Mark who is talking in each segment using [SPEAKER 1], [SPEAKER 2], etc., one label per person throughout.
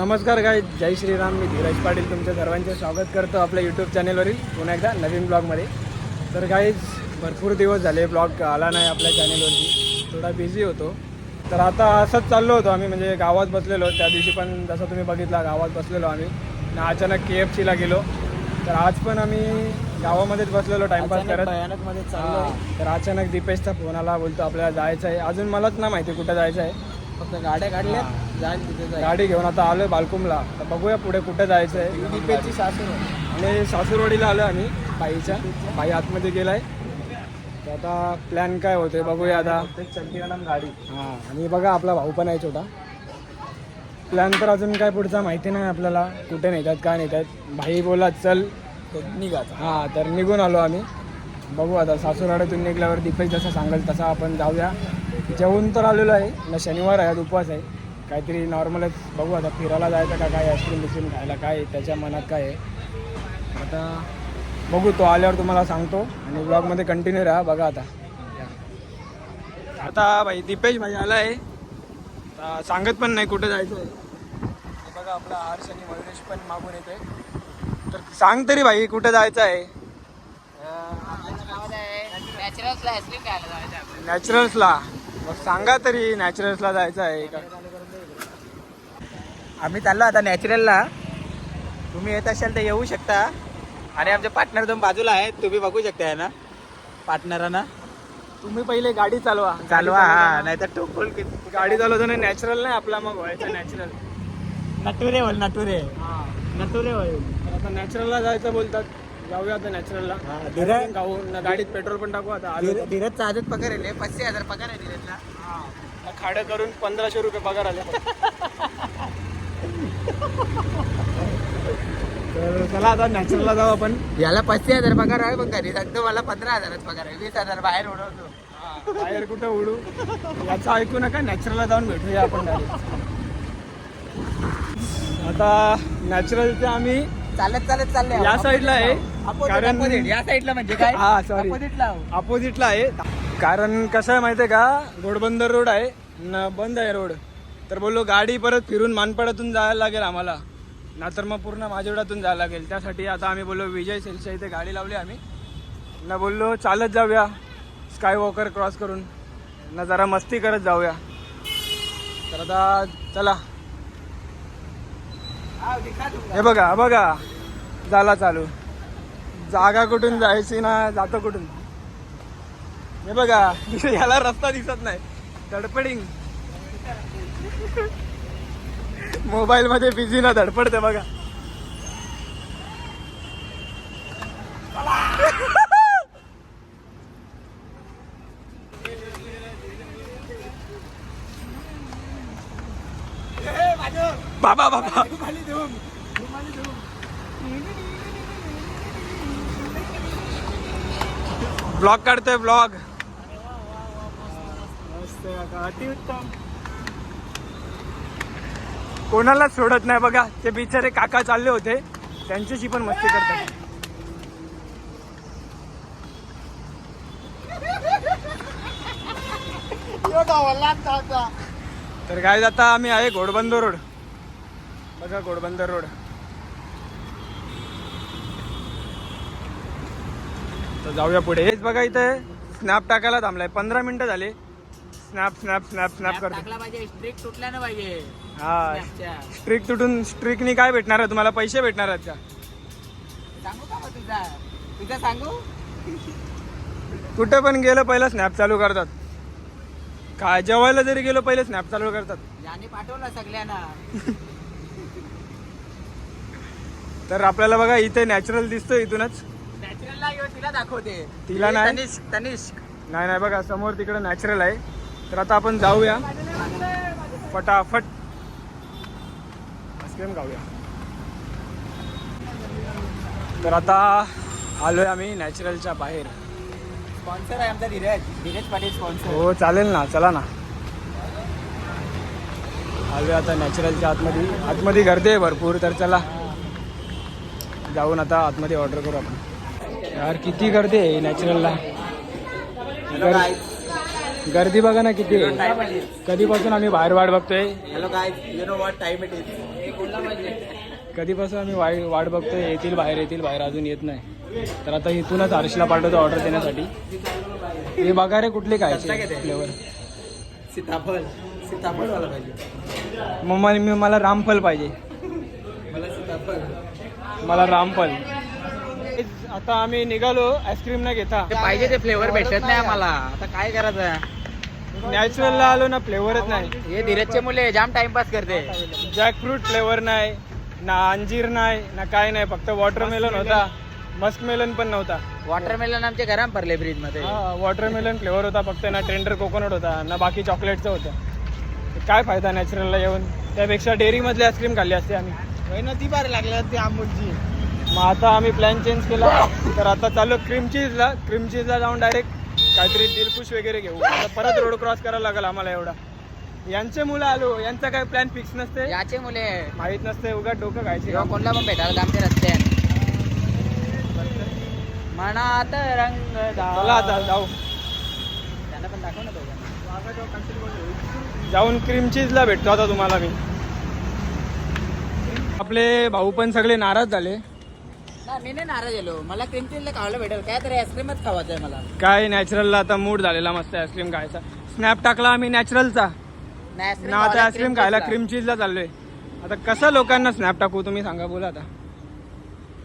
[SPEAKER 1] नमस्कार काय जय श्रीराम. मी धीरज पाटील तुमच्या सर्वांचे स्वागत करतो आपल्या यूट्यूब चॅनेलवरील पुन्हा एकदा नवीन ब्लॉगमध्ये तर काहीच भरपूर दिवस झाले ब्लॉग आला नाही आपल्या चॅनेलवरती थोडा बिझी होतो. तर आता असंच चाललो होतो आम्ही म्हणजे गावात बसलेलो. त्या दिवशी पण जसं तुम्ही बघितला गावात बसलेलो आम्ही. आणि अचानक के एफ सीला गेलो. तर आज पण आम्ही गावामध्येच बसलेलो टाइमपास करत. तर अचानक दीपेशचा फोन आला बोलतो आपल्याला जायचं आहे अजून मलाच ना माहिती कुठं जायचं आहे
[SPEAKER 2] फक्त गाड्या काढल्या. जाईल तिथे जाईल
[SPEAKER 1] गाडी घेऊन आता आलोय बालकुमला. तर बघूया पुढे कुठे जायचं आहे
[SPEAKER 2] सासू
[SPEAKER 1] आणि सासूरवाडीला आलो आम्ही बाईच्या. बाई आतमध्ये गेलाय. तर आता प्लॅन काय होते बघूया आता.
[SPEAKER 2] गाडी.
[SPEAKER 1] हां आणि बघा आपला भाऊ पण आहे छोटा. प्लॅन तर अजून काय पुढचा माहिती नाही आपल्याला. कुठे नेतात काय नेतात. भाई बोला चल.
[SPEAKER 2] निघात
[SPEAKER 1] हां तर निघून आलो आम्ही. बघू आता सासूरवाड्यातून निघल्यावर दीपेश जसं सांगेल तसा आपण जाऊया. जेवून तर आलेलो आहे. ना शनिवार आहे आज उपवास आहे. काहीतरी नॉर्मलच बघू आता फिरायला जायचं का काय आईस्क्रीम बिस्क्रीम खायला काय त्याच्या मनात काय आहे. आता बघू तो आल्यावर तुम्हाला सांगतो आणि ब्लॉगमध्ये कंटिन्यू राहा. बघा आता. आता भाई दीपेश भाई आला आहे सांगत पण नाही कुठे जायचं आहे. बघा आपला हर्ष आणि मयुरेश पण मागून येतोय. तर सांग तरी भाई कुठे जायचं आहे?
[SPEAKER 2] नॅचरल्सला
[SPEAKER 1] मग सांगा तरी नॅचरल्सला जायचं आहे का?
[SPEAKER 2] आम्ही चाललो आता नॅचरलला. तुम्ही येत असाल तर येऊ शकता. आणि आमचे पार्टनर दोन बाजूला आहेत. तुम्ही बघू शकता ना. पार्टनरांना
[SPEAKER 1] तुम्ही पहिले गाडी चालवा.
[SPEAKER 2] चालवा हा नाही तर टोकल
[SPEAKER 1] गाडी चालवताना नॅचरल नाही आपला मग व्हायचं नॅचरल
[SPEAKER 2] नटुरे. बोल नटुरे नटुरे होईल
[SPEAKER 1] आता नॅचरलला जायचं बोलतात. जाऊया आता नॅचरलला
[SPEAKER 2] हा, धीरज-
[SPEAKER 1] खाऊ ना गाडीत पेट्रोल पण टाकू आता. आलो.
[SPEAKER 2] धीरजचा आजच पगार आहे पाचशे हजार पगार आहे धीरजला.
[SPEAKER 1] हा. खाडं करून पंधराशे रुपये पगार आले. तर चला आता नॅचरलला जाऊ आपण.
[SPEAKER 2] याला पाचशे हजार पगार आहे पण घरी सांगतो मला पंधरा हजारच पगार आहे वीस हजार बाहेर उडवतो.
[SPEAKER 1] बाहेर कुठं उडू? याचं ऐकू नका नॅचरलला जाऊन भेटूया आपण. आता नॅचरलचे आम्ही
[SPEAKER 2] चालत चालत चालले
[SPEAKER 1] या साईडला आहे. कारण
[SPEAKER 2] या साईडला म्हणजे काय?
[SPEAKER 1] हा.
[SPEAKER 2] ऑपोजिटला
[SPEAKER 1] अपोजिटला आहे. कारण कसं आहे माहिती आहे का? घोडबंदर रोड आहे. न बंद आहे रोड. तर बोललो गाडी परत फिरून मानपाड्यातून जायला लागेल आम्हाला. नाहीतर मग पूर्ण माझेवड्यातून जायला लागेल. त्यासाठी आता आम्ही बोललो विजय सेल्सच्या इथे गाडी लावली आम्ही. न बोललो चालत जाऊया. स्काय वॉकर क्रॉस करून. न जरा मस्ती करत जाऊया. तर आता चला. हे बघा बघा. झाला चालू. जागा कुठून जायची ना जातो कुठून? हे बघा याला रस्ता दिसत नाही. धडपडिंग. मोबाईल मध्ये बिझी ना धडपडते बघा. ब्लॉग काढतोय ब्लॉग. अतिउत्तम कोणालाच सोडत नाही बघा ते बिचारे काका चालले होते. त्यांच्याशी पण मस्ती करतात. तर काय जाता आम्ही आहे घोडबंदर रोड. बघा घोडबंदर रोड. तर जाऊया पुढे. हेच बघा इथे स्नॅप टाकायला थांबलाय. पंधरा मिनिटं झाले. स्नॅप स्नॅप स्नॅप स्नॅप करतो
[SPEAKER 2] पाहिजे. स्ट्रिक तुटल्या ना पाहिजे.
[SPEAKER 1] हा. स्ट्रिक तुटून स्ट्रिकनी काय भेटणार आहे? तुम्हाला पैसे भेटणार आहेत का?
[SPEAKER 2] सांगू का मग तुझा? तुझा सांगू?
[SPEAKER 1] कुठे पण गेलं पहिलं स्नॅप चालू करतात. काय जेवायला जरी गेलो पहिले स्नॅप चालू करतात.
[SPEAKER 2] पाठवलं सगळ्यांना.
[SPEAKER 1] तर आपल्याला बघा इथे नॅचरल दिसतो इथूनच.
[SPEAKER 2] तिला दाखवते.
[SPEAKER 1] तिला नाही?
[SPEAKER 2] तनिष्क तनिष्क.
[SPEAKER 1] नाही नाही बघा समोर तिकडे नॅचरल आहे. तर आता आपण जाऊया. फटाफट. आईस्क्रीम खाऊया. तर आता आलोय आम्ही नॅचरलच्या बाहेर.
[SPEAKER 2] स्पॉन्सर आहे आमचा धीरज. धीरज पाटील स्पॉन्सर
[SPEAKER 1] हो चालेल ना चला ना. आलोय आता नॅचरलच्या आतमध्ये. आतमध्ये गर्दी आहे भरपूर तर चला. जाऊन आता आतमध्ये ऑर्डर करू आपण. यार किती गर्दी आहे नॅचरलला. गर्दी बघा ना किती कधीपासून आम्ही बाहेर वाट बघतोय? कधीपासून आम्ही वाट बघतोय? येतील बाहेर येतील बाहेर अजून येत नाही. तर आता इथूनच हर्षला पाठवतो ऑर्डर देण्यासाठी. हे बघा रे कुठले काय फ्लेवर
[SPEAKER 2] सीताफळ सीताफळ. वाला पाहिजे.
[SPEAKER 1] मग मला मी मला रामफल पाहिजे.
[SPEAKER 2] मला सीताफळ.
[SPEAKER 1] मला रामफल. आता आम्ही निघालो आईस्क्रीम न घेता.
[SPEAKER 2] ते पाहिजे ते फ्लेवर भेटत नाही आम्हाला. आता काय करायचं?
[SPEAKER 1] नॅचरलला आलो ना फ्लेवरच नाही.
[SPEAKER 2] हे धीरजचे मुले जाम टाइमपास करते.
[SPEAKER 1] जॅकफ्रूट फ्लेवर नाही ना अंजीर नाही ना काय नाही फक्त वॉटरमेलन होता. मस्कमेलन पण नव्हता.
[SPEAKER 2] वॉटरमेलन आमच्या घरात भरले फ्रीजमध्ये
[SPEAKER 1] हा वॉटरमेलन फ्लेवर होता फक्त ना टेंडर कोकोनट होता ना बाकी चॉकलेटचं होतं. काय फायदा नॅचरलला येऊन? त्यापेक्षा डेअरीमधली आईस्क्रीम खाल्ली असते आम्ही.
[SPEAKER 2] ना ती बारी लागली ती अमूलची.
[SPEAKER 1] मग आता आम्ही प्लॅन चेंज केला. तर आता चालू क्रीम चीजला क्रीम चीजला जाऊन डायरेक्ट काहीतरी दिलखुश वगैरे घेऊ. आता परत रोड क्रॉस करायला लागेल आम्हाला एवढा. यांचे मुलं आलो. यांचा काही प्लॅन फिक्स नसते?
[SPEAKER 2] याचे मुले.
[SPEAKER 1] माहीत नसते. उगा डोकं खायचे.
[SPEAKER 2] किंवा कोणला पण भेटायला आमच्या रस्त्यात मनात रंग
[SPEAKER 1] चला आता जाऊ.
[SPEAKER 2] त्यांना पण दाखव ना दोघांना.
[SPEAKER 1] जाऊन क्रीम चीजला भेटतो आता तुम्हाला मी. आपले भाऊ पण सगळे नाराज झाले.
[SPEAKER 2] मी नाही नाराज मला क्रीम चीजला खायला भेटेल. काय तरी आईस्क्रीमच मला.
[SPEAKER 1] काय नॅचरलला आता मूड झालेला मस्त आईस्क्रीम खायचा. स्नॅप टाकला आम्ही नॅचरलचा ना आता आईस्क्रीम खायला. क्रीम चीजला चाललोय. आता कसं लोकांना स्नॅप टाकू तुम्ही सांगा बोला आता.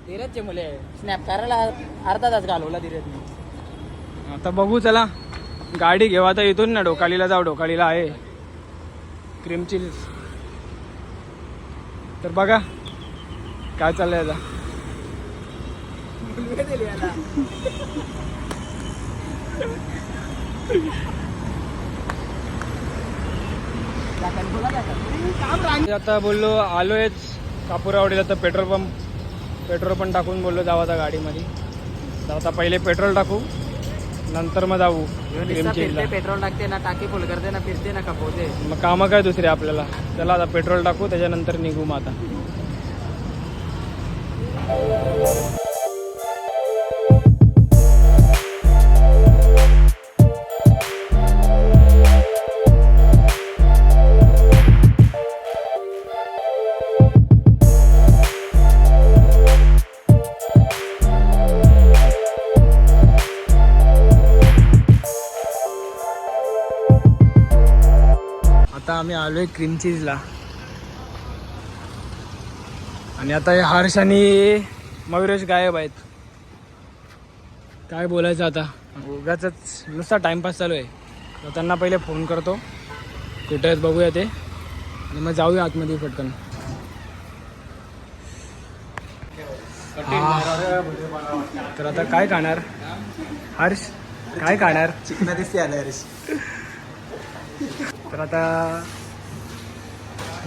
[SPEAKER 2] धीरजचे मुले. स्नॅप करायला अर्धा तास घालवला धीरज
[SPEAKER 1] आता बघू चला. गाडी घेऊ. आता इथून ना डोकालीला जाऊ. डोकालीला आहे. क्रीम चीज तर बघा काय चाललंय आता. आता बोललो आलोयच कापुरावाडीला तर पेट्रोल पंप. पेट्रोल पण टाकून बोललो जाऊ आता गाडीमध्ये. तर आता पहिले पेट्रोल टाकू नंतर मग जाऊ.
[SPEAKER 2] फिरते पेट्रोल टाकते ना टाकी फुल करते ना फिरते ना खपवते
[SPEAKER 1] मग कामं काय दुसरे आपल्याला? चला आता पेट्रोल टाकू त्याच्यानंतर निघू मग आता. आम्ही आलोय क्रीम चीजला आणि आता हे हर्ष आणि मयुरेश गायब आहेत. काय बोलायचं आता? उगाच नुसता टाइमपास चालू आहे. त्यांना पहिले फोन करतो. कुठे आहेत बघूया ते. आणि मग जाऊया आतमध्ये पटकन. तर आता काय खाणार? हर्ष काय खाणार?
[SPEAKER 2] चिकना दिसते आलं
[SPEAKER 1] तर आता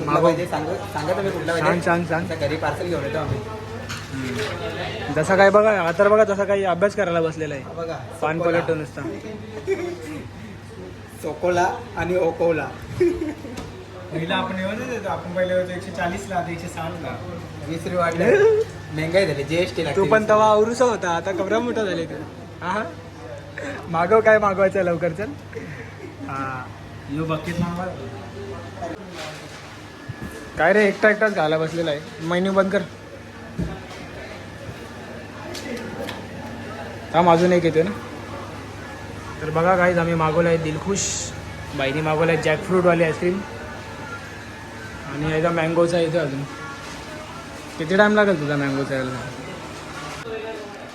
[SPEAKER 1] मागव
[SPEAKER 2] सांगा तुम्ही कुठला
[SPEAKER 1] सांग सांग सांग.
[SPEAKER 2] घरी पार्सल घेऊन येतो आम्ही.
[SPEAKER 1] जसा काय बघा हा तर बघा तसा काही अभ्यास करायला बसलेला आहे.
[SPEAKER 2] बघा
[SPEAKER 1] पान पलटतो नुसता.
[SPEAKER 2] चोकोला आणि ओकोला.
[SPEAKER 1] पहिला आपण एवढं देतो. आपण पहिले होतो एकशे चाळीसला आता एकशे साठला.
[SPEAKER 2] वीस रुपये वाढले महंगाई झाली जीएसटी
[SPEAKER 1] तू पण तवा औरुसा होता आता कबरा मोठा झाले तू. हा मागव काय मागवायचं लवकर चल. हा. यो बकेट काय रे एकटा एकटाच घाला बसलेला आहे. मेन्यू बंद कर. थांब अजून एक येते ना? तर बघा काहीच आम्ही मागवलं आहे दिलखुश. बाईने मागवलं आहे जॅकफ्रूटवाली आईस्क्रीम आणि एकदा मँगोचा येतो अजून. किती टाईम लागेल तुझा मँगोचा यायला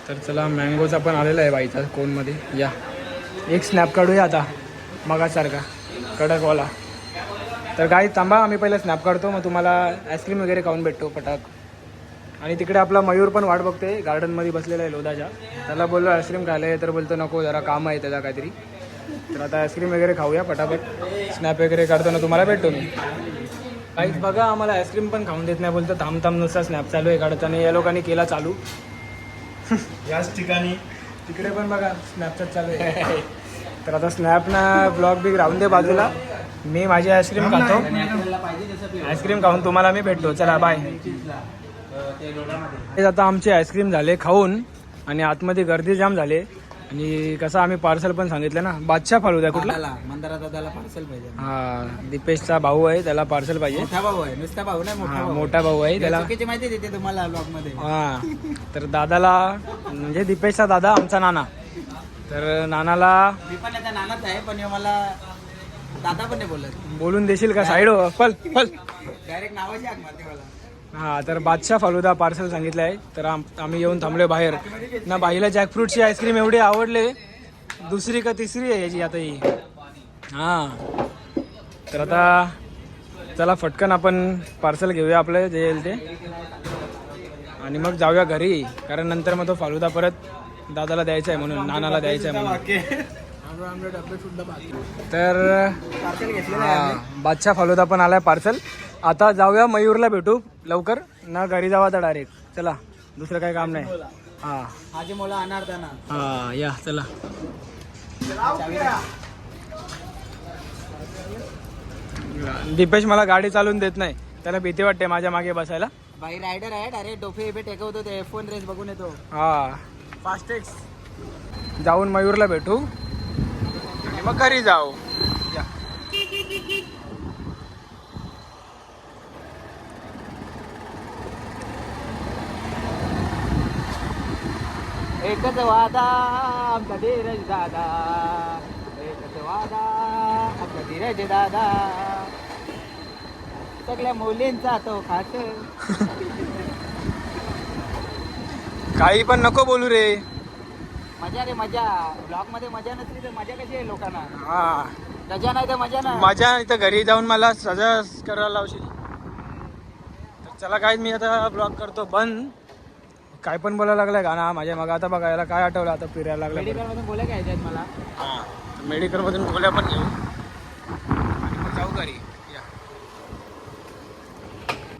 [SPEAKER 1] तर चला मँगोचा पण आलेला आहे बाईचा कोनमध्ये या. एक स्नॅप काढूया आता. मगासारखा. कडकवाला. तर काही थांबा आम्ही पहिलं स्नॅप काढतो मग तुम्हाला आईस्क्रीम वगैरे खाऊन भेटतो पटाक. आणि तिकडे आपला मयूर पण वाट बघते गार्डनमध्ये बसलेला आहे लोधाच्या त्याला बोललो आईस्क्रीम खायला आहे तर बोलतो नको जरा काम आहे त्याचा काहीतरी. तर आता आईस्क्रीम वगैरे खाऊया पटापट. स्नॅप वगैरे काढताना तुम्हाला भेटतो मी. काहीच बघा आम्हाला आईस्क्रीम पण खाऊन देत नाही बोलतो थांब थांब नुसता स्नॅप चालू आहे काढताना या लोकांनी केला चालू. याच ठिकाणी. तिकडे पण बघा स्नॅपचॅट चालू आहे. तर आता स्नॅप ना ब्लॉग बिग राहून दे बाजूला. मी माझी आईस्क्रीम खातो. आईस्क्रीम खाऊन तुम्हाला मी भेटतो चला बाय आता आमचे आईस्क्रीम झाले खाऊन आणि आतमध्ये गर्दी जाम झाले. आणि कसं आम्ही पार्सल पण सांगितलं ना. बादशाह कुठला?
[SPEAKER 2] दादाला मंदारा दादाला पार्सल पाहिजे.
[SPEAKER 1] हा दीपेशचा भाऊ आहे त्याला पार्सल पाहिजे.
[SPEAKER 2] मोठा भाऊ आहे नुसता भाऊ नाही मोठा भाऊ
[SPEAKER 1] आहे. त्याला
[SPEAKER 2] माहिती देते तुम्हाला
[SPEAKER 1] हा तर दादाला म्हणजे दीपेशचा दादा आमचा नाना. तर नानाला
[SPEAKER 2] मी पण आता नानाच आहे पण मला दादा पण नाही बोलत.
[SPEAKER 1] बोलून देशील का? साईड हो फल फल
[SPEAKER 2] डायरेक्ट नावाची हाक मारते मला.
[SPEAKER 1] हा तर बादशाह फालुदा पार्सल सांगितलं आहे तर आम आम्ही येऊन थांबलो बाहेर. ना बाईला जॅकफ्रूटची आईस्क्रीम एवढी आवडले दुसरी का तिसरी आहे याची आता ही. हा. तर आता चला फटकन आपण पार्सल घेऊया आपलं जे येईल ते. आणि मग जाऊया घरी कारण नंतर मग तो फालुदा परत दादाला द्यायचा आहे म्हणून नानाला द्यायचा आहे म्हणून. तर हा, बादशाह फालुदा पण आलाय पार्सल आता जाऊया मयूरला भेटू लवकर. ना घरी जावा तर डायरेक्ट चला दुसरं काही काम नाही. हा.
[SPEAKER 2] माझी मुलं अनारदाना
[SPEAKER 1] हा या चला. दीपेश मला गाडी चालवून देत नाही. त्याला भीती वाटते माझ्या मागे बसायला.
[SPEAKER 2] बाई रायडर आहे डायरेक्ट डोफे टेकवतो ते एफ वन रेस बघून येतो.
[SPEAKER 1] हा. फास्टेक्स जाऊन मयूरला भेटू. मग घरी जाऊ. या.
[SPEAKER 2] एकच वादा आमचा धीरज दादा. एकच वादा आमचा धीरज दादा. सगळ्या मुलींचा तो खात
[SPEAKER 1] काही पण नको बोलू रे.
[SPEAKER 2] मजा रे मजा. ब्लॉगमध्ये मजा नसली तर मजा कशी आहे लोकांना?
[SPEAKER 1] हा.
[SPEAKER 2] मजा नाही तर मजा ना
[SPEAKER 1] माझ्या इथं घरी जाऊन मला सजा करायला लावशील. तर चला काय मी आता ब्लॉग करतो बंद. काय पण बोलायला लागलाय गाणं माझ्या मग आता बघा याला काय आठवलं आता फिरायला लागलं
[SPEAKER 2] मेडिकल मधून बोला काय आहेत मला?
[SPEAKER 1] मेडिकलमधून गोळ्या पण घेऊ आणि मग जाऊ घरी.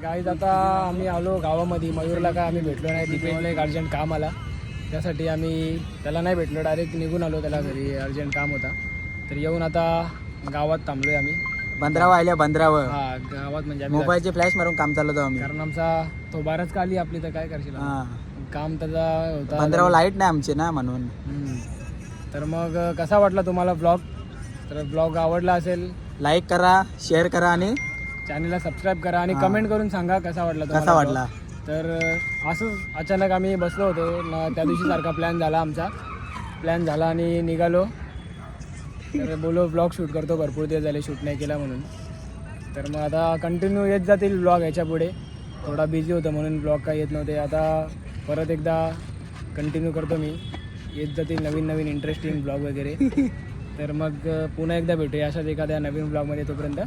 [SPEAKER 1] गाईज आता आम्ही आलो गावामध्ये. मयूरला काय आम्ही भेटलो नाही दीपेशला एक अर्जंट काम आला त्यासाठी आम्ही त्याला नाही भेटलो डायरेक्ट निघून आलो त्याला घरी. अर्जंट काम होता. तर येऊन आता गावात थांबलोय आम्ही.
[SPEAKER 2] बंदरावर आल्या बंदरावर.
[SPEAKER 1] हा गावात म्हणजे आम्ही
[SPEAKER 2] मोबाईलचे फ्लॅश मारून काम चालवतो आम्ही.
[SPEAKER 1] कारण आमचा तो बाराच का आली आपली तर काय करशील
[SPEAKER 2] हा.
[SPEAKER 1] काम त्याचा होता.
[SPEAKER 2] बंदरावर लाइट नाही आमची ना म्हणून.
[SPEAKER 1] हम्म. तर मग कसा वाटला तुम्हाला ब्लॉग तर ब्लॉग आवडला असेल
[SPEAKER 2] लाईक करा शेअर करा आणि
[SPEAKER 1] चॅनलला सबस्क्राईब करा आणि. कमेंट करून सांगा कसा वाटला तुम्हाला
[SPEAKER 2] कसा
[SPEAKER 1] vlog.
[SPEAKER 2] वाटला?
[SPEAKER 1] तर असंच अचानक आम्ही बसलो होतो. न त्या दिवशी सारखा प्लॅन झाला आमचा. प्लॅन झाला आणि निघालो. तर बोलो ब्लॉग शूट करतो. भरपूर दिवस झाले शूट नाही केला म्हणून. तर मग आता कंटिन्यू येत जातील ब्लॉग याच्यापुढे. थोडा बिझी होतं म्हणून ब्लॉग काही येत नव्हते. आता परत एकदा कंटिन्यू करतो मी. येत जातील नवीन नवीन इंटरेस्टिंग ब्लॉग वगैरे. तर मग पुन्हा एकदा भेटूया अशाच एखाद्या नवीन ब्लॉगमध्ये तोपर्यंत.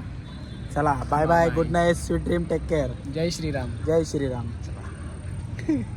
[SPEAKER 2] चला bye bye good night sweet dream take care
[SPEAKER 1] जय श्रीराम.
[SPEAKER 2] जय श्रीराम.